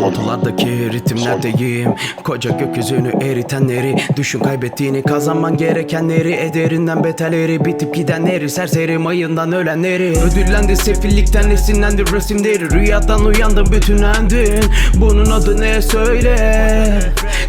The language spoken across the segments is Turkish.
Notalardaki ritimlerdeyim Koca gökyüzünü eritenleri Düşün kaybettiğini kazanman gerekenleri Ederinden beterleri bitip gidenleri Serseri mayından ölenleri. Ödüllendi sefillikten esinlendi resimleri Rüyadan uyandım bütünlendin. Bunun adı ne söyle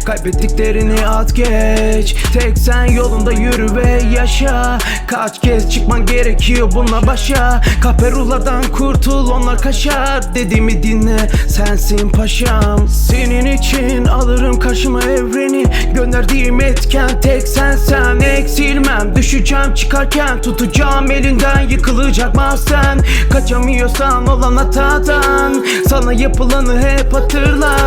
Kaybettiklerini at geç. Tek sen yolunda yürü ve yaşa. Kaç kez çıkman gerekiyor bununla başa. Kaperulardan kurtul onlar kaşar Dediğimi dinle sensin paşam. Senin için alırım karşıma evreni. Gönderdiğim etken tek sen sen Eksilmem. Düşeceğim çıkarken Tutacağım elinden yıkılacak mahzen. Kaçamıyorsan olan hatadan Sana yapılanı hep hatırla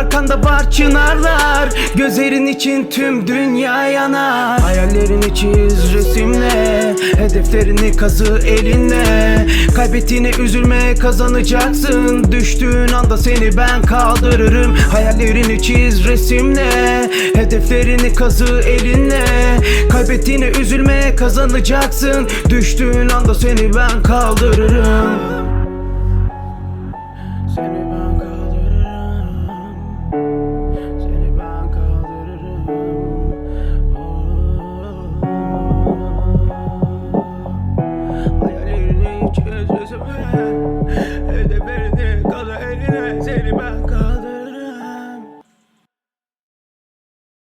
arkanda var çınarlar. Gözlerin için tüm dünya yanar. Hayallerini çiz resimle. Hedeflerini kazı elinle. Kaybettiğine üzülme kazanacaksın. Düştüğün anda seni ben kaldırırım. Hayallerini çiz resimle. Hedeflerini kazı elinle. Kaybettiğine üzülme kazanacaksın. Düştüğün anda seni ben kaldırırım Hayallerini çiz